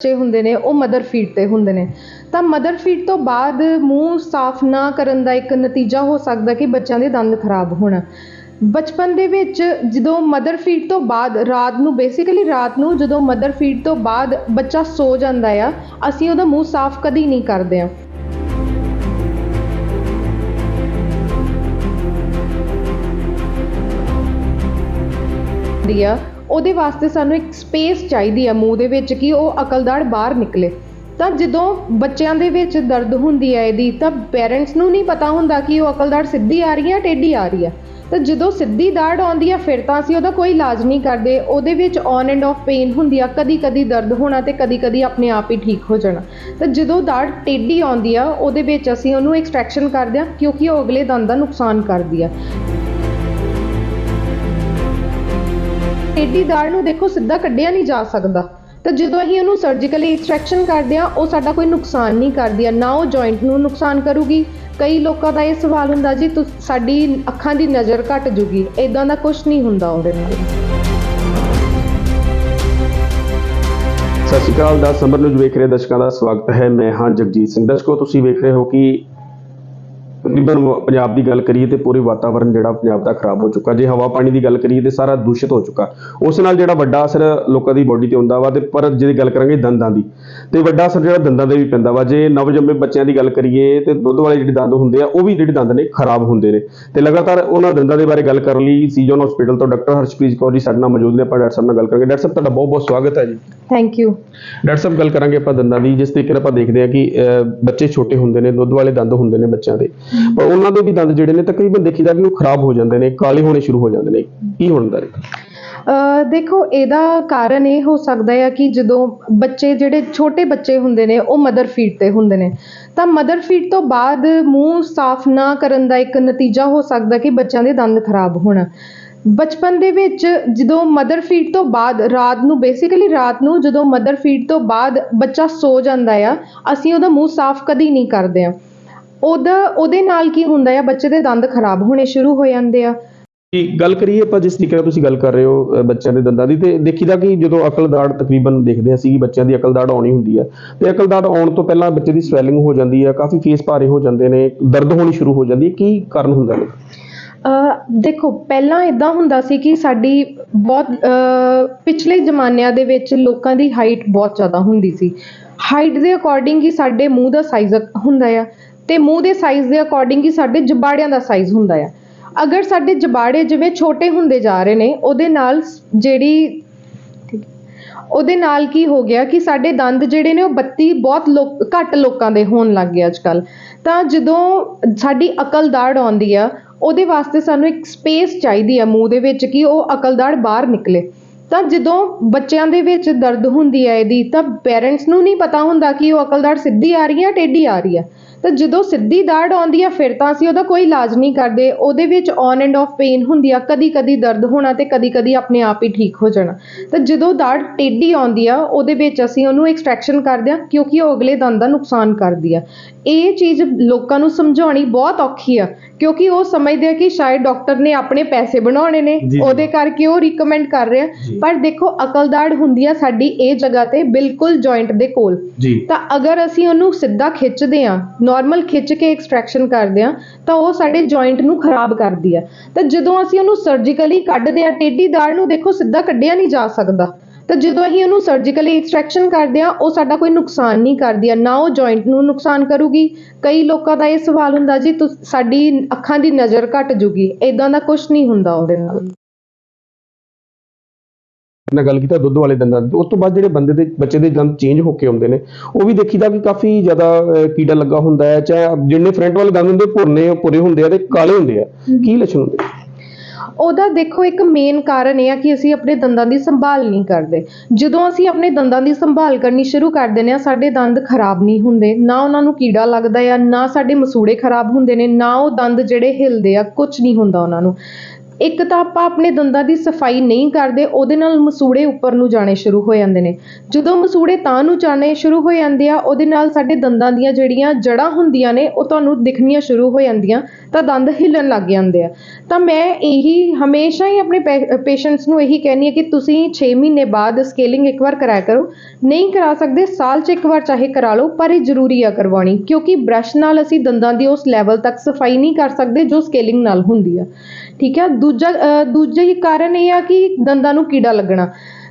ਬੱਚੇ ਹੁੰਦੇ ਨੇ, ਉਹ ਮਦਰ ਫੀਡ ਤੇ ਹੁੰਦੇ ਨੇ। ਤਾਂ ਮਦਰ ਫੀਡ ਤੋਂ ਬਾਅਦ ਮੂੰਹ ਸਾਫ਼ ਨਾ ਕਰਨ ਦਾ ਇੱਕ ਨਤੀਜਾ ਹੋ ਸਕਦਾ ਕਿ ਬੱਚਿਆਂ ਦੇ ਦੰਦ ਖਰਾਬ ਹੋਣਾ। ਬਚਪਨ ਦੇ ਵਿੱਚ ਜਦੋਂ ਮਦਰ ਫੀਡ ਤੋਂ ਬਾਅਦ ਰਾਤ ਨੂੰ ਬੇਸਿਕਲੀ ਰਾਤ ਨੂੰ ਜਦੋਂ ਮਦਰ ਫੀਡ ਤੋਂ ਬਾਅਦ ਬੱਚਾ ਸੋ ਜਾਂਦਾ ਆ, ਅਸੀਂ ਉਹਦਾ ਮੂੰਹ ਸਾਫ਼ ਕਦੀ ਨਹੀਂ ਕਰਦੇ ਹਾਂ। ਦੀ ਆ ਉਹਦੇ ਵਾਸਤੇ ਸਾਨੂੰ ਇੱਕ ਸਪੇਸ ਚਾਹੀਦੀ ਆ ਮੂੰਹ ਦੇ ਵਿੱਚ ਕਿ ਉਹ ਅਕਲਦਾੜ ਬਾਹਰ ਨਿਕਲੇ। ਤਾਂ ਜਦੋਂ ਬੱਚਿਆਂ ਦੇ ਵਿੱਚ ਦਰਦ ਹੁੰਦੀ ਹੈ ਇਹਦੀ, ਤਾਂ ਪੇਰੈਂਟਸ ਨੂੰ ਨਹੀਂ ਪਤਾ ਹੁੰਦਾ ਕਿ ਉਹ ਅਕਲਦਾੜ ਸਿੱਧੀ ਆ ਰਹੀ ਹੈ ਟੇਢੀ ਆ ਰਹੀ ਹੈ ਤਾਂ ਜਦੋਂ ਸਿੱਧੀ ਦਾੜ ਆਉਂਦੀ ਆ, ਫਿਰ ਤਾਂ ਅਸੀਂ ਉਹਦਾ ਕੋਈ ਇਲਾਜ ਨਹੀਂ ਕਰਦੇ। ਉਹਦੇ ਵਿੱਚ ਔਨ ਐਂਡ ਆਫ ਪੇਨ ਹੁੰਦੀ ਆ ਕਦੀ ਕਦੀ ਦਰਦ ਹੋਣਾ ਤੇ ਕਦੀ ਕਦੀ ਆਪਣੇ ਆਪ ਹੀ ਠੀਕ ਹੋ ਜਾਣਾ। ਤਾਂ ਜਦੋਂ ਦਾੜ ਟੇਢੀ ਆਉਂਦੀ ਆ, ਉਹਦੇ ਵਿੱਚ ਅਸੀਂ ਉਹਨੂੰ ਐਕਸਟ੍ਰੈਕਸ਼ਨ ਕਰਦੇ ਆ, ਕਿਉਂਕਿ ਉਹ ਅਗਲੇ ਦੰਦ ਦਾ ਨੁਕਸਾਨ ਕਰਦੀ ਆ। ਟੇਢੀ ਦਾੜ ਨੂੰ ਦੇਖੋ ਸਿੱਧਾ ਕੱਢਿਆ ਨਹੀਂ ਜਾ ਸਕਦਾ। ਤਾਂ ਜਦੋਂ ਅਸੀਂ ਉਹਨੂੰ ਸਰਜੀਕਲੀ ਐਕਸਟ੍ਰੈਕਸ਼ਨ ਕਰਦੇ ਆ ਉਹ ਸਾਡਾ ਕੋਈ ਨੁਕਸਾਨ ਨਹੀਂ ਕਰਦੀ ਆ, ਨਾ ਉਹ ਜੁਆਇੰਟ ਨੂੰ ਨੁਕਸਾਨ ਕਰੂਗੀ। ਕਈ ਲੋਕਾਂ ਦਾ ਇਹ ਸਵਾਲ ਹੁੰਦਾ ਜੀ ਸਾਡੀ ਅੱਖਾਂ ਦੀ ਨਜ਼ਰ ਘਟ ਜੂਗੀ ਇਦਾਂ ਦਾ ਕੁਝ ਨਹੀਂ ਹੁੰਦਾ ਉਹਦੇ ਨਾਲ। ਸਤਿ ਸ਼੍ਰੀ ਅਕਾਲ ਦਾ ਸਮਰ ਨਿਊਜ਼ ਵੇਖ ਰਹੇ ਦਰਸ਼ਕਾਂ ਦਾ ਸਵਾਗਤ ਹੈ। ਮੈਂ ਹਾਂ ਜਗਜੀਤ ਸਿੰਘ। ਦਰਸ਼ਕੋ, ਤੁਸੀਂ ਵੇਖ ਰਹੇ ਹੋ ਕਿ ਤਕਰੀਬਨ ਪੰਜਾਬ ਦੀ ਗੱਲ ਕਰੀਏ ਤੇ ਪੂਰੇ ਵਾਤਾਵਰਣ ਜਿਹੜਾ ਪੰਜਾਬ ਦਾ ਖਰਾਬ ਹੋ ਚੁੱਕਾ ਜੇ ਹਵਾ ਪਾਣੀ ਦੀ ਗੱਲ ਕਰੀਏ ਤੇ ਸਾਰਾ ਦੂਸ਼ਿਤ ਹੋ ਚੁੱਕਾ। ਉਸ ਨਾਲ ਜਿਹੜਾ ਵੱਡਾ ਅਸਰ ਲੋਕਾਂ ਦੀ ਬੋਡੀ ਤੇ ਹੁੰਦਾ ਵਾ ਤੇ ਪਰ ਜੇ ਗੱਲ ਕਰਾਂਗੇ ਦੰਦਾਂ ਦੀ ਤੇ ਵੱਡਾ ਅਸਰ ਜਿਹੜਾ ਦੰਦਾਂ ਦੇ ਵੀ ਪੈਂਦਾ ਵਾ। ਜੇ ਨਵਜੰਮੇ ਬੱਚਿਆਂ ਦੀ ਗੱਲ ਕਰੀਏ ਤੇ ਦੁੱਧ ਵਾਲੇ ਜਿਹੜੇ ਦੰਦ ਹੁੰਦੇ ਆ ਉਹ ਵੀ ਜਿਹੜੇ ਦੰਦ ਨੇ ਖਰਾਬ ਹੁੰਦੇ ਨੇ। ਤੇ ਲਗਾਤਾਰ ਉਹਨਾਂ ਦੰਦਾਂ ਦੇ ਬਾਰੇ ਗੱਲ ਕਰਨ ਲਈ ਸੀਜਨ ਹਸਪੀਟਲ ਤੋਂ ਡਾਕਟਰ ਹਰਸ਼ਪ੍ਰੀਤ ਕੌਰ ਜੀ ਸਾਡੇ ਨਾਲ ਮੌਜੂਦ ਨੇ। ਆਪਾਂ ਡਾਕਟਰ ਸਾਹਿਬ ਨਾਲ ਗੱਲ ਕਰਾਂਗੇ। ਡਾਕਟਰ ਸਾਹਿਬ ਤੁਹਾਡਾ ਬਹੁਤ ਬਹੁਤ ਸਵਾਗਤ ਹੈ ਜੀ। ਥੈਂਕ ਯੂ ਡਾਕਟਰ ਸਾਹਿਬ ਗੱਲ ਕਰਾਂਗੇ ਆਪਾਂ ਦੰਦਾਂ ਦੀ। ਜਿਸ ਤਰੀਕੇ ਨਾਲ ਆਪਾਂ ਦੇਖਦੇ ਹਾਂ ਕਿ ਬੱਚੇ ਛੋਟੇ ਹੁੰਦੇ ਨੇ ਦੁੱਧ ਵਾਲੇ ਦੰਦ ਹੁੰਦੇ ਨੇ ਬੱਚਿਆਂ ਦੇ। ਪਰ ਉਹਨਾਂ ਦੇ ਵੀ ਦੰਦ ਜਿਹੜੇ ਨੇ ਤਕਰੀਬਨ ਦੇਖੀਦਾ ਕਿ ਉਹ ਖਰਾਬ ਹੋ ਜਾਂਦੇ ਨੇ, ਕਾਲੇ ਹੋਣੇ ਸ਼ੁਰੂ ਹੋ ਜਾਂਦੇ ਨੇ। ਕੀ ਹੁੰਦਾ ਹੈ ਦੇਖੋ, ਇਹਦਾ ਕਾਰਨ ਇਹ ਹੋ ਸਕਦਾ ਹੈ ਕਿ ਜਦੋਂ ਬੱਚੇ ਜਿਹੜੇ ਛੋਟੇ ਬੱਚੇ ਹੁੰਦੇ ਨੇ, ਉਹ ਮਦਰ ਫੀਡ ਤੇ ਹੁੰਦੇ ਨੇ। ਤਾਂ ਮਦਰ ਫੀਡ ਤੋਂ ਬਾਅਦ ਮੂੰਹ ਸਾਫ਼ ਨਾ ਕਰਨ ਦਾ ਇੱਕ ਨਤੀਜਾ ਹੋ ਸਕਦਾ ਕਿ ਬੱਚਿਆਂ ਦੇ ਦੰਦ ਖਰਾਬ ਹੋਣਾ। ਬਚਪਨ ਦੇ ਵਿੱਚ ਜਦੋਂ ਮਦਰ ਫੀਡ ਤੋਂ ਬਾਅਦ, ਰਾਤ ਨੂੰ ਬੇਸਿਕਲੀ ਰਾਤ ਨੂੰ ਜਦੋਂ ਮਦਰ ਫੀਡ ਤੋਂ ਬਾਅਦ ਬੱਚਾ ਸੋ ਜਾਂਦਾ ਆ, ਅਸੀਂ ਉਹਦਾ ਮੂੰਹ ਸਾਫ਼ ਕਦੀ ਨਹੀਂ ਕਰਦੇ ਆ ਉਹਦਾ ਉਹਦੇ ਨਾਲ ਕੀ ਹੁੰਦਾ ਆ? ਬੱਚੇ ਦੇ ਦੰਦ ਖਰਾਬ ਹੋਣੇ ਸ਼ੁਰੂ ਹੋ ਜਾਂਦੇ ਆ। ਕਿ ਗੱਲ ਕਰੀਏ ਆਪਾਂ ਜਿਸ ਤਰੀਕੇ ਨਾਲ ਤੁਸੀਂ ਗੱਲ ਕਰ ਰਹੇ ਹੋ ਬੱਚਿਆਂ ਦੇ ਦੰਦਾਂ ਦੀ ਤੇ ਦੇਖੀਦਾ ਕਿ ਜਦੋਂ ਅਕਲ ਦਾੜ ਤਕਰੀਬਨ ਦੇਖਦੇ ਅਸੀਂ ਕਿ ਬੱਚਿਆਂ ਦੀ ਅਕਲ ਦਾੜ ਆਉਣੀ ਹੁੰਦੀ ਹੈ ਤੇ ਅਕਲ ਦਾੜ ਆਉਣ ਤੋਂ ਪਹਿਲਾਂ ਬੱਚੇ ਦੀ ਸਵੈਲਿੰਗ ਹੋ ਜਾਂਦੀ ਹੈ ਕਾਫੀ ਫੇਸ ਭਾਰੇ ਹੋ ਜਾਂਦੇ ਨੇ ਦਰਦ ਹੋਣੀ ਸ਼ੁਰੂ ਹੋ ਜਾਂਦੀ ਹੈ ਕੀ ਕਾਰਨ ਹੁੰਦਾ ਨੇ ਅ, ਦੇਖੋ ਪਹਿਲਾਂ ਇਦਾਂ ਹੁੰਦਾ ਸੀ ਕਿ ਸਾਡੀ ਬਹੁਤ ਪਿਛਲੇ ਜ਼ਮਾਨਿਆਂ ਦੇ ਵਿੱਚ ਲੋਕਾਂ ਦੀ ਹਾਈਟ ਬਹੁਤ ਜ਼ਿਆਦਾ ਹੁੰਦੀ ਸੀ। ਹਾਈਟ ਦੇ ਅਕੋਰਡਿੰਗ ਹੀ ਸਾਡੇ ਮੂੰਹ ਦਾ ਸਾਈਜ਼ ਹੁੰਦਾ ਆ। ਤੇ ਮੂੰਹ ਦੇ ਸਾਈਜ਼ ਦੇ ਅਕੋਰਡਿੰਗ ਹੀ ਸਾਡੇ ਜਬਾੜਿਆਂ ਦਾ ਸਾਈਜ਼ ਹੁੰਦਾ ਆ। ਅਗਰ ਸਾਡੇ ਜਬਾੜੇ ਜਿਵੇਂ ਛੋਟੇ ਹੁੰਦੇ ਜਾ ਰਹੇ ਨੇ, ਉਹਦੇ ਨਾਲ ਸ- ਜਿਹੜੀ ਉਹਦੇ ਨਾਲ ਕੀ ਹੋ ਗਿਆ ਕਿ ਸਾਡੇ ਦੰਦ ਜਿਹੜੇ ਨੇ ਉਹ 32 ਬਹੁਤ ਲੋਕ, ਘੱਟ ਲੋਕਾਂ ਦੇ ਹੋਣ ਲੱਗ ਗਏ ਅੱਜ ਕੱਲ ਤਾਂ ਜਦੋਂ ਸਾਡੀ ਅਕਲ ਦਾੜ ਆਉਂਦੀ ਆ, ਉਹਦੇ ਵਾਸਤੇ ਸਾਨੂੰ ਇੱਕ ਸਪੇਸ ਚਾਹੀਦੀ ਆ ਮੂੰਹ ਦੇ ਵਿੱਚ ਕਿ ਉਹ ਅਕਲ ਦਾੜ ਬਾਹਰ ਨਿਕਲੇ। ਤਾਂ ਜਦੋਂ ਬੱਚਿਆਂ ਦੇ ਵਿੱਚ ਦਰਦ ਹੁੰਦੀ ਹੈ ਇਹਦੀ, ਤਾਂ ਪੇਰੈਂਟਸ ਨੂੰ ਨਹੀਂ ਪਤਾ ਹੁੰਦਾ ਕਿ ਉਹ ਅਕਲਦਾੜ ਸਿੱਧੀ ਆ ਰਹੀ ਹੈ ਟੇਢੀ ਆ ਰਹੀ ਹੈ ਤਾਂ ਜਦੋਂ ਸਿੱਧੀ ਦਾੜ ਆਉਂਦੀ ਆ, ਫਿਰ ਤਾਂ ਅਸੀਂ ਉਹਦਾ ਕੋਈ ਇਲਾਜ ਨਹੀਂ ਕਰਦੇ। ਉਹਦੇ ਵਿੱਚ ਔਨ ਐਂਡ ਆਫ ਪੇਨ ਹੁੰਦੀ ਆ ਕਦੀ ਕਦੀ ਦਰਦ ਹੋਣਾ ਤੇ ਕਦੀ ਕਦੀ ਆਪਣੇ ਆਪ ਹੀ ਠੀਕ ਹੋ ਜਾਣਾ। ਤਾਂ ਜਦੋਂ ਦਾੜ ਟੇਢੀ ਆਉਂਦੀ ਆ, ਉਹਦੇ ਵਿੱਚ ਅਸੀਂ ਉਹਨੂੰ ਐਕਸਟ੍ਰੈਕਸ਼ਨ ਕਰਦੇ ਆ, ਕਿਉਂਕਿ ਉਹ ਅਗਲੇ ਦੰਦ ਦਾ ਨੁਕਸਾਨ ਕਰਦੀ ਆ। ਇਹ ਚੀਜ਼ ਲੋਕਾਂ ਨੂੰ ਸਮਝਾਉਣੀ ਬਹੁਤ ਔਖੀ ਆ। ਕਿਉਂਕਿ ਉਹ ਸਮਝਦੇ ਆ ਕਿ ਸ਼ਾਇਦ ਡਾਕਟਰ ਨੇ ਆਪਣੇ ਪੈਸੇ ਬਣਾਉਣੇ ਨੇ ਜੀ, ਜੀ। ਉਹਦੇ ਕਰਕੇ ਉਹ ਰਿਕਮੈਂਡ ਕਰ ਰਹੇ ਜੀ। ਪਰ ਦੇਖੋ ਅਕਲਦਾੜ ਹੁੰਦੀ ਆ ਸਾਡੀ ਇਹ ਜਗ੍ਹਾ ਤੇ ਬਿਲਕੁਲ ਜੁਆਇੰਟ ਦੇ ਕੋਲ। ਜੀ। ਤਾਂ ਅਗਰ ਅਸੀਂ ਉਹਨੂੰ ਸਿੱਧਾ ਖਿੱਚਦੇ ਆ ਨਾਰਮਲ ਖਿੱਚ ਕੇ ਐਕਸਟ੍ਰੈਕਸ਼ਨ ਕਰਦੇ ਆ ਤਾਂ ਉਹ ਸਾਡੇ ਜੁਆਇੰਟ ਨੂੰ ਖਰਾਬ ਕਰਦੀ ਆ। ਤਾਂ ਜਦੋਂ ਅਸੀਂ ਉਹਨੂੰ ਸਰਜੀਕਲੀ ਕੱਢਦੇ ਆ ਟੇਢੀ ਦਾੜ ਨੂੰ ਦੇਖੋ ਸਿੱਧਾ ਕੱਢਿਆ ਨਹੀਂ ਜਾ ਸਕਦਾ। ਤਾਂ ਜਦੋਂ ਅਸੀਂ ਉਹਨੂੰ ਸਰਜੀਕਲੀ ਐਕਸਟ੍ਰੈਕਸ਼ਨ ਕਰਦੇ ਆ ਉਹ ਸਾਡਾ ਕੋਈ ਨੁਕਸਾਨ ਨਹੀਂ ਕਰਦੀ ਆ ਨਾ ਉਹ ਜੁਆਇੰਟ ਨੂੰ ਨੁਕਸਾਨ ਕਰੂਗੀ। ਕਈ ਲੋਕਾਂ ਦਾ ਇਹ ਸਵਾਲ ਹੁੰਦਾ ਜੀ ਤੁਸ ਸਾਡੀ ਅੱਖਾਂ ਦੀ ਨਜ਼ਰ ਘਟ ਜੂਗੀ ਇਦਾਂ ਦਾ ਕੁਝ ਨਹੀਂ ਹੁੰਦਾ ਉਹਦੇ ਨਾਲ। ਨਾਲ ਗੱਲ ਕੀਤਾ ਦੁੱਧ ਵਾਲੇ ਦੰਦਾਂ ਦੀ ਉਸ ਤੋਂ ਬਾਅਦ ਜਿਹੜੇ ਬੰਦੇ ਦੇ ਬੱਚੇ ਦੇ ਦੰਦ ਚੇਂਜ ਹੋ ਕੇ ਆਉਂਦੇ ਨੇ ਉਹ ਵੀ ਦੇਖੀਦਾ ਕਿ ਕਾਫੀ ਜ਼ਿਆਦਾ ਕੀੜਾ ਲੱਗਾ ਹੁੰਦਾ ਹੈ ਚਾਹੇ ਜਿੰਨੇ ਫਰੰਟ ਵਾਲੇ ਦੰਦ ਹੁੰਦੇ ਭੁਰਨੇ ਭੁਰੇ ਹੁੰਦੇ ਆ ਤੇ ਕਾਲੇ ਹੁੰਦੇ ਆ। ਕੀ ਲੱਛਣ ਹੁੰਦੇ? ਉਹਦਾ ਦੇਖੋ ਇੱਕ ਮੇਨ ਕਾਰਨ ਇਹ ਆ ਕਿ ਅਸੀਂ ਆਪਣੇ ਦੰਦਾਂ ਦੀ ਸੰਭਾਲ ਨਹੀਂ ਕਰਦੇ। ਜਦੋਂ ਅਸੀਂ ਆਪਣੇ ਦੰਦਾਂ ਦੀ ਸੰਭਾਲ ਕਰਨੀ ਸ਼ੁਰੂ ਕਰ ਦਿੰਦੇ ਹਾਂ, ਸਾਡੇ ਦੰਦ ਖਰਾਬ ਨਹੀਂ ਹੁੰਦੇ। ਨਾ ਉਹਨਾਂ ਨੂੰ ਕੀੜਾ ਲੱਗਦਾ ਆ, ਨਾ ਸਾਡੇ ਮਸੂੜੇ ਖਰਾਬ ਹੁੰਦੇ ਨੇ, ਨਾ ਉਹ ਦੰਦ ਜਿਹੜੇ ਹਿੱਲਦੇ ਆ ਕੁਝ ਨਹੀਂ ਹੁੰਦਾ ਉਹਨਾਂ ਨੂੰ। ਇੱਕ ਤਾਂ ਆਪਾਂ ਆਪਣੇ ਦੰਦਾਂ ਦੀ ਸਫ਼ਾਈ ਨਹੀਂ ਕਰਦੇ, ਉਹਦੇ ਨਾਲ ਮਸੂੜੇ ਉੱਪਰ ਨੂੰ ਜਾਣੇ ਸ਼ੁਰੂ ਹੋ ਜਾਂਦੇ ਨੇ। ਜਦੋਂ ਮਸੂੜੇ ਤਾਂ ਨੂੰ ਜਾਣੇ ਸ਼ੁਰੂ ਹੋ ਜਾਂਦੇ ਆ, ਉਹਦੇ ਨਾਲ ਸਾਡੇ ਦੰਦਾਂ ਦੀਆਂ ਜਿਹੜੀਆਂ ਜੜ੍ਹਾਂ ਹੁੰਦੀਆਂ ਨੇ, ਉਹ ਤੁਹਾਨੂੰ ਦਿਖਣੀਆਂ ਸ਼ੁਰੂ ਹੋ ਜਾਂਦੀਆਂ, ਤਾਂ ਦੰਦ ਹਿੱਲਣ ਲੱਗ ਜਾਂਦੇ ਆ। ਤਾਂ ਮੈਂ ਇਹੀ ਹਮੇਸ਼ਾ ਹੀ ਆਪਣੇ ਪੇਸ਼ੈਂਟਸ ਨੂੰ ਇਹੀ ਕਹਿੰਦੀ ਹਾਂ ਕਿ ਤੁਸੀਂ 6 ਮਹੀਨੇ ਬਾਅਦ ਸਕੇਲਿੰਗ ਇੱਕ ਵਾਰ ਕਰਾਇਆ ਕਰੋ। ਨਹੀਂ ਕਰਾ ਸਕਦੇ, ਸਾਲ 'ਚ ਇੱਕ ਵਾਰ ਚਾਹੇ ਕਰਾ ਲਓ, ਪਰ ਇਹ ਜ਼ਰੂਰੀ ਆ ਕਰਵਾਉਣੀ, ਕਿਉਂਕਿ ਬ੍ਰਸ਼ ਨਾਲ ਅਸੀਂ ਦੰਦਾਂ ਦੀ ਉਸ ਲੈਵਲ ਤੱਕ ਸਫ਼ਾਈ ਨਹੀਂ ਕਰ ਸਕਦੇ ਜੋ ਸਕੇਲਿੰਗ ਨਾਲ ਹੁੰਦੀ ਆ। ਠੀਕ ਹੈ ਦੂਜਾ ਦੂਜਾ ਹੀ ਕਾਰਨ ਇਹ ਆ ਕਿ ਦੰਦਾਂ ਨੂੰ ਕੀੜਾ ਲੱਗਣਾ।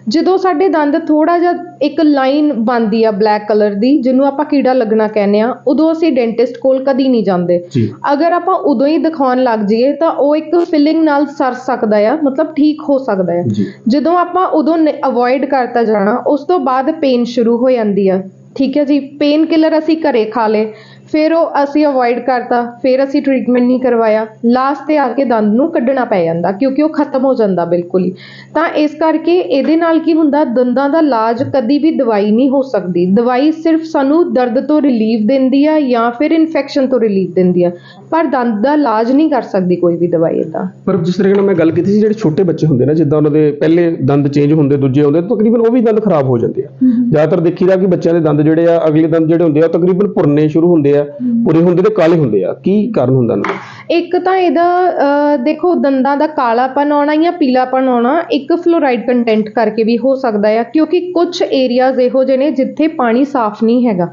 ਜਦੋਂ ਸਾਡੇ ਦੰਦ ਥੋੜਾ ਜਿਹਾ ਇੱਕ ਲਾਈਨ ਬਣਦੀ ਆ ਬਲੈਕ ਕਲਰ ਦੀ ਜਿਹਨੂੰ ਆਪਾਂ ਕੀੜਾ ਲੱਗਣਾ ਕਹਿੰਦੇ ਆ ਉਦੋਂ ਅਸੀਂ ਡੈਂਟਿਸਟ ਕੋਲ ਕਦੀ ਨਹੀਂ ਜਾਂਦੇ। ਅਗਰ ਆਪਾਂ ਉਦੋਂ ਹੀ ਦਿਖਾਉਣ ਲੱਗ ਜਾਈਏ ਤਾਂ ਉਹ ਇੱਕ ਫਿਲਿੰਗ ਨਾਲ ਸਰ ਸਕਦਾ ਆ ਮਤਲਬ ਠੀਕ ਹੋ ਸਕਦਾ ਆ। ਜਦੋਂ ਆਪਾਂ ਉਦੋਂ ਅਵੋਇਡ ਕਰਤਾ ਜਾਣਾ ਉਸ ਤੋਂ ਬਾਅਦ ਪੇਨ ਸ਼ੁਰੂ ਹੋ ਜਾਂਦੀ ਆ। ਠੀਕ ਹੈ ਜੀ? ਪੇਨ ਕਿਲਰ ਅਸੀਂ ਘਰੇ ਖਾ ਲੇ ਫਿਰ ਉਹ ਅਸੀਂ ਅਵੋਇਡ ਕਰਤਾ ਫਿਰ ਅਸੀਂ ਟ੍ਰੀਟਮੈਂਟ ਨਹੀਂ ਕਰਵਾਇਆ। ਲਾਸਟ ਤੇ ਆ ਕੇ ਦੰਦ ਨੂੰ ਕੱਢਣਾ ਪੈ ਜਾਂਦਾ ਕਿਉਂਕਿ ਉਹ ਖਤਮ ਹੋ ਜਾਂਦਾ ਬਿਲਕੁਲ ਹੀ। ਤਾਂ ਇਸ ਕਰਕੇ ਇਹਦੇ ਨਾਲ ਕੀ ਹੁੰਦਾ ਦੰਦਾਂ ਦਾ ਇਲਾਜ ਕਦੀ ਵੀ ਦਵਾਈ ਨਹੀਂ ਹੋ ਸਕਦੀ। ਦਵਾਈ ਸਿਰਫ ਸਾਨੂੰ ਦਰਦ ਤੋਂ ਰਿਲੀਫ ਦਿੰਦੀ ਆ ਜਾਂ ਫਿਰ ਇਨਫੈਕਸ਼ਨ ਤੋਂ ਰਿਲੀਫ ਦਿੰਦੀ ਆ ਪਰ ਦੰਦ ਦਾ ਇਲਾਜ ਨਹੀਂ ਕਰ ਸਕਦੀ ਕੋਈ ਵੀ ਦਵਾਈ ਇਹਦਾ। ਪਰ ਜਿਸ ਤਰੀਕੇ ਨਾਲ ਮੈਂ ਗੱਲ ਕੀਤੀ ਸੀ ਜਿਹੜੇ ਛੋਟੇ ਬੱਚੇ ਹੁੰਦੇ ਨੇ ਜਿੱਦਾਂ ਉਹਨਾਂ ਦੇ ਪਹਿਲੇ ਦੰਦ ਚੇਂਜ ਹੁੰਦੇ ਦੂਜੇ ਆਉਂਦੇ ਤਕਰੀਬਨ ਉਹ ਵੀ ਦੰਦ ਖਰਾਬ ਹੋ ਜਾਂਦੇ ਆ। ਜ਼ਿਆਦਾਤਰ ਦੇਖੀਦਾ ਕਿ ਬੱਚਿਆਂ ਦੇ ਦੰਦ ਜਿਹੜੇ ਆ ਅਗਲੇ ਦੰਦ ਜਿਹੜੇ ਹੁੰਦੇ ਆ ਤਕਰੀਬਨ ਭੁਰਨੇ ਸ਼ੁਰੂ ਹੁੰਦੇ ਆ ਪੂਰੇ ਹੁੰਦੇ ਤੇ ਕਾਲੇ ਹੁੰਦੇ ਆ। ਕੀ ਕਾਰਨ ਹੁੰਦਾ ਨਾ ਇੱਕ ਤਾਂ ਇਹਦਾ ਦੇਖੋ ਦੰਦਾਂ ਦਾ ਕਾਲਾਪਨ ਆਉਣਾ ਜਾਂ ਪੀਲਾਪਨ ਆਉਣਾ ਇੱਕ ਫਲੋਰਾਈਡ ਕੰਟੈਂਟ ਕਰਕੇ ਵੀ ਹੋ ਸਕਦਾ ਆ ਕਿਉਂਕਿ ਕੁਝ ਏਰੀਆਜ਼ ਇਹੋ ਜਿਹੇ ਨੇ ਜਿੱਥੇ ਪਾਣੀ ਸਾਫ਼ ਨਹੀਂ ਹੈਗਾ।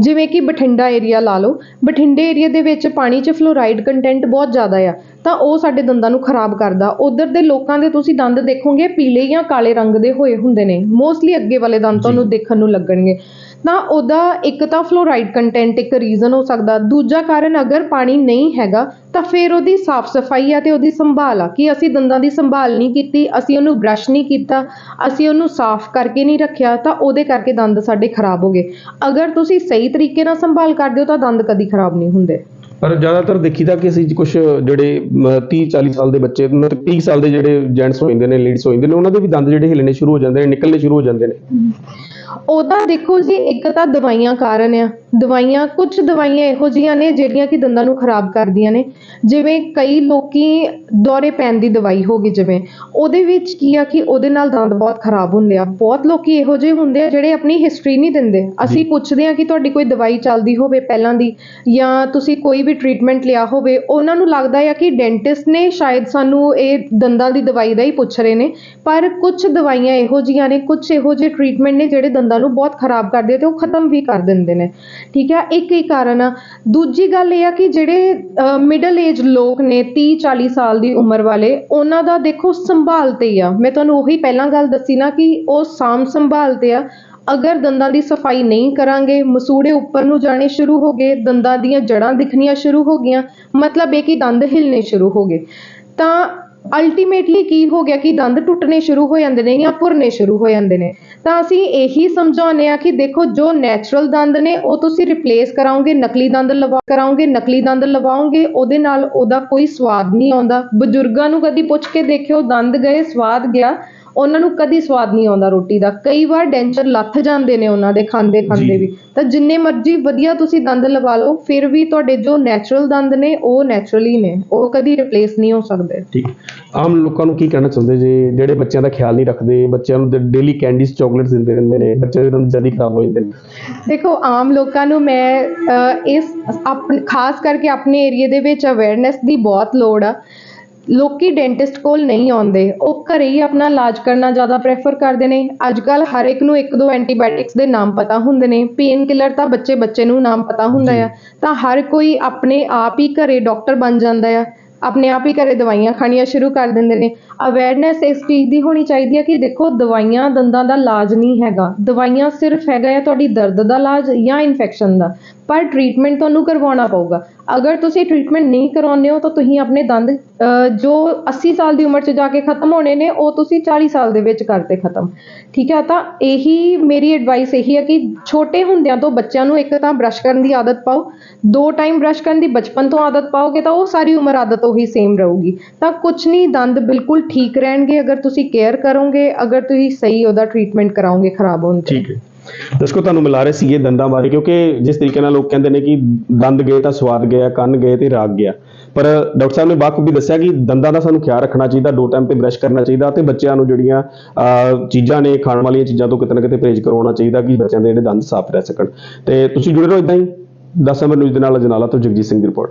ਜਿਵੇਂ ਕਿ ਬਠਿੰਡਾ ਏਰੀਆ ਲਾ ਲਓ ਬਠਿੰਡੇ ਏਰੀਆ ਦੇ ਵਿੱਚ ਪਾਣੀ 'ਚ ਫਲੋਰਾਈਡ ਕੰਟੈਂਟ ਬਹੁਤ ਜ਼ਿਆਦਾ ਆ ਤਾਂ ਉਹ ਸਾਡੇ ਦੰਦਾਂ ਨੂੰ ਖਰਾਬ ਕਰਦਾ। ਉਧਰ ਦੇ ਲੋਕਾਂ ਦੇ ਤੁਸੀਂ ਦੰਦ ਦੇਖੋਗੇ ਪੀਲੇ ਜਾਂ ਕਾਲੇ ਰੰਗ ਦੇ ਹੋਏ ਹੁੰਦੇ ਨੇ। ਮੋਸਟਲੀ ਅੱਗੇ ਵਾਲੇ ਦੰਦ ਤੁਹਾਨੂੰ ਦੇਖਣ ਨੂੰ ਲੱਗਣਗੇ। ਤਾਂ ਉਹਦਾ ਇੱਕ ਤਾਂ ਫਲੋਰਾਈਡ ਕੰਟੈਂਟ ਇੱਕ ਰੀਜ਼ਨ ਹੋ ਸਕਦਾ। ਦੂਜਾ ਕਾਰਨ ਅਗਰ ਪਾਣੀ ਨਹੀਂ ਹੈਗਾ, ਤਾਂ ਫਿਰ ਉਹਦੀ ਸਾਫ਼ ਸਫ਼ਾਈ ਆ ਤੇ ਉਹਦੀ ਸੰਭਾਲ ਆ। ਕਿ ਅਸੀਂ ਦੰਦਾਂ ਦੀ ਸੰਭਾਲ ਨਹੀਂ ਕੀਤੀ, ਅਸੀਂ ਉਹਨੂੰ ਬ੍ਰਸ਼ ਨਹੀਂ ਕੀਤਾ, ਅਸੀਂ ਉਹਨੂੰ ਸਾਫ਼ ਕਰਕੇ ਨਹੀਂ ਰੱਖਿਆ, ਤਾਂ ਉਹਦੇ ਕਰਕੇ ਦੰਦ ਸਾਡੇ ਖਰਾਬ ਹੋ ਗਏ। ਅਗਰ ਤੁਸੀਂ ਸਹੀ ਤਰੀਕੇ ਨਾਲ ਸੰਭਾਲ ਕਰਦੇ ਹੋ, ਤਾਂ ਦੰਦ ਕਦੀ ਖਰਾਬ ਨਹੀਂ ਹੁੰਦੇ। ਪਰ ਜ਼ਿਆਦਾਤਰ ਦੇਖੀਦਾ ਕਿ ਅਸੀਂ ਕੁਝ ਜਿਹੜੇ 30 40 ਸਾਲ ਦੇ ਬੱਚੇ, ਮਤਲਬ 30 ਸਾਲ ਦੇ ਜਿਹੜੇ ਜੈਂਟਸ ਹੋ ਜਾਂਦੇ ਨੇ ਲੇਡੀਜ਼ ਹੋ ਜਾਂਦੇ ਨੇ, ਉਹਨਾਂ ਦੇ ਵੀ ਦੰਦ ਜਿਹੜੇ ਹਿੱਲਣੇ ਸ਼ੁਰੂ ਹੋ ਜਾਂਦੇ ਨੇ, ਨਿਕਲਣੇ ਸ਼ੁਰੂ ਹੋ ਜਾਂਦੇ ਨੇ। ਉਹ ਤਾਂ ਦੇਖੋ ਜੀ, ਇੱਕ ਤਾਂ ਦਵਾਈਆਂ ਕਾਰਨ ਆ। ਦਵਾਈਆਂ ਕੁਝ ਦਵਾਈਆਂ ਇਹੋ ਜਿਹੀਆਂ ਨੇ ਜਿਹੜੀਆਂ ਕਿ ਦੰਦਾਂ ਨੂੰ ਖਰਾਬ ਕਰਦੀਆਂ ਨੇ। ਜਿਵੇਂ ਕਈ ਲੋਕੀ ਦੌਰੇ ਪੈਣ ਦੀ ਦਵਾਈ ਹੋ ਗਈ ਜਿਵੇਂ ਉਹਦੇ ਵਿੱਚ ਕੀ ਆ ਕਿ ਉਹਦੇ ਨਾਲ ਦੰਦ ਬਹੁਤ ਖਰਾਬ ਹੁੰਦੇ ਆ। ਬਹੁਤ ਲੋਕੀ ਇਹੋ ਜਿਹੇ ਹੁੰਦੇ ਆ ਜਿਹੜੇ ਆਪਣੀ ਹਿਸਟਰੀ ਨਹੀਂ ਦਿੰਦੇ। ਅਸੀਂ ਪੁੱਛਦੇ ਆ ਕਿ ਤੁਹਾਡੀ ਕੋਈ ਦਵਾਈ ਚੱਲਦੀ ਹੋਵੇ ਪਹਿਲਾਂ ਦੀ ਜਾਂ ਤੁਸੀਂ ਕੋਈ ਵੀ ਟ੍ਰੀਟਮੈਂਟ ਲਿਆ ਹੋਵੇ ਉਹਨਾਂ ਨੂੰ ਲੱਗਦਾ ਆ ਕਿ ਡੈਂਟਿਸਟ ਨੇ ਸ਼ਾਇਦ ਸਾਨੂੰ ਇਹ ਦੰਦਾਂ ਦੀ ਦਵਾਈ ਦਾ ਹੀ ਪੁੱਛ ਰਹੇ ਨੇ। ਪਰ ਕੁਝ ਦਵਾਈਆਂ ਇਹੋ ਜਿਹੀਆਂ ਨੇ ਕੁਝ ਇਹੋ ਜਿਹੇ ਟ੍ਰੀਟਮੈਂਟ ਨੇ ਜਿਹੜੇ ਦੰਦਾਂ ਨੂੰ ਬਹੁਤ ਖਰਾਬ ਕਰਦੇ ਤੇ ਉਹ ਖਤਮ ਵੀ ਕਰ ਦਿੰਦੇ ਨੇ। ਠੀਕ ਆ ਇੱਕ ਹੀ ਕਾਰਨ ਆ। ਦੂਜੀ ਗੱਲ ਇਹ ਆ ਕਿ ਜਿਹੜੇ ਮਿਡਲ ਏਜ ਲੋਕ ਨੇ 30 40 ਸਾਲ ਦੀ ਉਮਰ ਵਾਲੇ, ਉਹਨਾਂ ਦਾ ਦੇਖੋ ਸੰਭਾਲ ਤੇ ਹੀ ਆ। ਮੈਂ ਤੁਹਾਨੂੰ ਉਹੀ ਪਹਿਲਾਂ ਗੱਲ ਦੱਸੀ ਨਾ ਕਿ ਉਹ ਸਾਂਭ ਸੰਭਾਲ ਤੇ ਆ। ਅਗਰ ਦੰਦਾਂ ਦੀ ਸਫ਼ਾਈ ਨਹੀਂ ਕਰਾਂਗੇ, ਮਸੂੜੇ ਉੱਪਰ ਨੂੰ ਜਾਣੇ ਸ਼ੁਰੂ ਹੋ ਗਏ, ਦੰਦਾਂ ਦੀਆਂ ਜੜ੍ਹਾਂ ਦਿਖਣੀਆਂ ਸ਼ੁਰੂ ਹੋ ਗਈਆਂ, ਮਤਲਬ ਇਹ ਕਿ ਦੰਦ ਹਿਲਣੇ ਸ਼ੁਰੂ ਹੋ ਗਏ। ਤਾਂ ਅਲਟੀਮੇਟਲੀ ਕੀ ਹੋ ਗਿਆ ਕਿ ਦੰਦ ਟੁੱਟਣੇ ਸ਼ੁਰੂ ਹੋ ਜਾਂਦੇ ਨੇ ਜਾਂ ਭੁਰਨੇ ਸ਼ੁਰੂ ਹੋ ਜਾਂਦੇ ਨੇ, ਤਾਂ ਅਸੀਂ ਇਹੀ ਸਮਝਾਉਂਦੇ ਆ ਕਿ ਦੇਖੋ ਜੋ ਨੈਚੁਰਲ ਦੰਦ ਨੇ ਉਹ ਤੁਸੀਂ ਰਿਪਲੇਸ ਕਰਾਓਗੇ, ਨਕਲੀ ਦੰਦ ਲਵਾ, ਕਰਾਓਗੇ, ਨਕਲੀ ਦੰਦ ਲਵਾਓਗੇ, ਉਹਦੇ ਨਾਲ ਉਹਦਾ ਕੋਈ ਸਵਾਦ ਨਹੀਂ ਆਉਂਦਾ। ਬਜ਼ੁਰਗਾਂ ਨੂੰ ਕਦੀ ਪੁੱਛ ਕੇ ਦੇਖਿਓ, ਦੰਦ ਗਏ, ਸਵਾਦ ਗਿਆ ਉਹਨਾਂ ਨੂੰ ਕਦੀ ਸਵਾਦ ਨਹੀਂ ਆਉਂਦਾ ਰੋਟੀ ਦਾ। ਕਈ ਵਾਰ ਡੈਂਚਰ ਲੱਥ ਜਾਂਦੇ ਨੇ ਉਹਨਾਂ ਦੇ ਖਾਂਦੇ ਖਾਂਦੇ ਵੀ। ਤਾਂ ਜਿੰਨੇ ਮਰਜ਼ੀ ਵਧੀਆ ਤੁਸੀਂ ਦੰਦ ਲਵਾ ਲਓ ਫਿਰ ਵੀ ਤੁਹਾਡੇ ਜੋ ਨੈਚੁਰਲ ਦੰਦ ਨੇ ਉਹ ਨੈਚੁਰਲੀ ਨੇ। ਉਹ ਕਦੀ ਰਿਪਲੇਸ ਨਹੀਂ ਹੋ ਸਕਦੇ। ਠੀਕ। ਆਮ ਲੋਕਾਂ ਨੂੰ ਕੀ ਕਹਿਣਾ ਚਾਹੁੰਦੇ ਜੇ ਜਿਹੜੇ ਬੱਚਿਆਂ ਦਾ ਖਿਆਲ ਨਹੀਂ ਰੱਖਦੇ ਬੱਚਿਆਂ ਨੂੰ ਡੇਲੀ ਕੈਂਡੀਜ਼ ਚਾਕਲੇਟਸ ਦਿੰਦੇ ਰਹਿੰਦੇ ਨੇ ਬੱਚੇ ਦੇ ਦੰਦ ਜਲਦੀ ਖਰਾਬ ਹੋ ਜਾਂਦੇ ਨੇ। ਦੇਖੋ ਆਮ ਲੋਕਾਂ ਨੂੰ ਮੈਂ ਇਸ ਆਪਣ ਖਾਸ ਕਰਕੇ ਆਪਣੇ ਏਰੀਆ ਦੇ ਵਿੱਚ ਅਵੇਅਰਨੈਸ ਦੀ ਬਹੁਤ ਲੋੜ ਆ। ਲੋਕੀ ਡੈਂਟਿਸਟ ਕੋਲ ਨਹੀਂ ਆਉਂਦੇ। ਉਹ ਘਰੇ ਹੀ ਆਪਣਾ ਇਲਾਜ ਕਰਨਾ ਜ਼ਿਆਦਾ ਪ੍ਰੈਫਰ ਕਰਦੇ ਨੇ। ਅੱਜ ਕੱਲ ਹਰ ਇੱਕ ਨੂੰ ਇੱਕ ਦੋ ਐਂਟੀਬਾਇਓਟਿਕਸ ਦੇ ਨਾਮ ਪਤਾ ਹੁੰਦੇ ਨੇ। ਪੇਨ ਕਿਲਰ ਤਾਂ ਬੱਚੇ ਬੱਚੇ ਨੂੰ ਨਾਮ ਪਤਾ ਹੁੰਦਾ ਆ। ਤਾਂ ਹਰ ਕੋਈ ਆਪਣੇ ਆਪ ਹੀ ਘਰੇ ਡਾਕਟਰ ਬਣ ਜਾਂਦਾ ਆ। ਆਪਣੇ ਆਪ ਹੀ ਘਰੇ ਦਵਾਈਆਂ ਖਾਣੀਆਂ ਸ਼ੁਰੂ ਕਰ ਦਿੰਦੇ ਨੇ। ਅਵੇਅਰਨੈਸ ਇਸ ਚੀਜ਼ ਦੀ ਹੋਣੀ ਚਾਹੀਦੀ ਹੈ ਕਿ ਦੇਖੋ, ਦਵਾਈਆਂ ਦੰਦਾਂ ਦਾ ਇਲਾਜ ਨਹੀਂ ਹੈਗਾ। ਦਵਾਈਆਂ ਸਿਰਫ ਹੈਗਾ ਆ ਤੁਹਾਡੀ ਦਰਦ ਦਾ ਇਲਾਜ ਜਾਂ ਇਨਫੈਕਸ਼ਨ ਦਾ। ਪਰ ਟ੍ਰੀਟਮੈਂਟ ਤੁਹਾਨੂੰ ਕਰਵਾਉਣਾ ਪਊਗਾ। ਅਗਰ ਤੁਸੀਂ ਟ੍ਰੀਟਮੈਂਟ ਨਹੀਂ ਕਰਾਉਂਦੇ ਹੋ, ਤਾਂ ਤੁਸੀਂ ਆਪਣੇ ਦੰਦ ਜੋ 80 ਸਾਲ ਦੀ ਉਮਰ 'ਚ ਜਾ ਕੇ ਖਤਮ ਹੋਣੇ ਨੇ, ਉਹ ਤੁਸੀਂ 40 ਸਾਲ ਦੇ ਵਿੱਚ ਕਰਤੇ ਖਤਮ। ਠੀਕ ਹੈ, ਤਾਂ ਇਹੀ ਮੇਰੀ ਐਡਵਾਈਸ ਇਹੀ ਹੈ ਕਿ ਛੋਟੇ ਹੁੰਦਿਆਂ ਤੋਂ ਬੱਚਿਆਂ ਨੂੰ ਇੱਕ ਤਾਂ ਬ੍ਰਸ਼ ਕਰਨ ਦੀ ਆਦਤ ਪਾਓ। ਦੋ ਟਾਈਮ ਬ੍ਰਸ਼ ਕਰਨ ਦੀ ਬਚਪਨ ਤੋਂ ਆਦਤ ਪਾਓਗੇ, ਤਾਂ ਉਹ ਸਾਰੀ ਉਮਰ ਆਦਤ ਉਹੀ ਸੇਮ ਰਹੂਗੀ। ਤਾਂ ਕੁਝ ਨਹੀਂ ਦੰਦ ਬਿਲਕੁਲ ਠੀਕ ਰਹਿਣਗੇ ਅਗਰ ਤੁਸੀਂ ਕੇਅਰ ਕਰੋਗੇ ਅਗਰ ਤੁਸੀਂ ਸਹੀ ਉਹਦਾ ਟ੍ਰੀਟਮੈਂਟ ਕਰਾਓਗੇ ਖਰਾਬ ਹੋਣ ਤੇ। ਠੀਕ ਹੈ। ਦਰਸ਼ਕੋ ਤੁਹਾਨੂੰ ਮਿਲਾ ਰਹੇ ਸੀਗੇ ਦੰਦਾਂ ਬਾਰੇ ਕਿਉਂਕਿ ਜਿਸ ਤਰੀਕੇ ਨਾਲ ਲੋਕ ਕਹਿੰਦੇ ਨੇ ਕਿ ਦੰਦ ਗਏ ਤਾਂ ਸਵਾਦ ਗਿਆ ਕੰਨ ਗਏ ਤੇ ਰਾਗ ਗਿਆ। ਪਰ ਡਾਕਟਰ ਸਾਹਿਬ ਨੇ ਬਾਖੂਬੀ ਦੱਸਿਆ ਕਿ ਦੰਦਾਂ ਦਾ ਸਾਨੂੰ ਖਿਆਲ ਰੱਖਣਾ ਚਾਹੀਦਾ ਦੋ ਟਾਈਮ ਤੇ ਬ੍ਰਸ਼ ਕਰਨਾ ਚਾਹੀਦਾ ਤੇ ਬੱਚਿਆਂ ਨੂੰ ਜਿਹੜੀਆਂ ਅਹ, ਚੀਜ਼ਾਂ ਨੇ ਖਾਣ ਵਾਲੀਆਂ ਚੀਜ਼ਾਂ ਤੋਂ ਕਿਤੇ ਨਾ ਕਿਤੇ ਪਰਹੇਜ਼ ਕਰਵਾਉਣਾ ਚਾਹੀਦਾ ਕਿ ਬੱਚਿਆਂ ਦੇ ਜਿਹੜੇ ਦੰਦ ਸਾਫ਼ ਰਹਿ ਸਕਣ। ਤੇ ਤੁਸੀਂ ਜੁੜੇ ਰਹੋ ਇਦਾਂ ਹੀ। 10 ਨੰਬਰ ਨਿਊਜ਼ ਦੇ ਨਾਲ ਅਜਨਾਲਾ ਤੋਂ ਜਗਜੀਤ ਸਿੰਘ ਦੀ ਰਿਪੋਰਟ।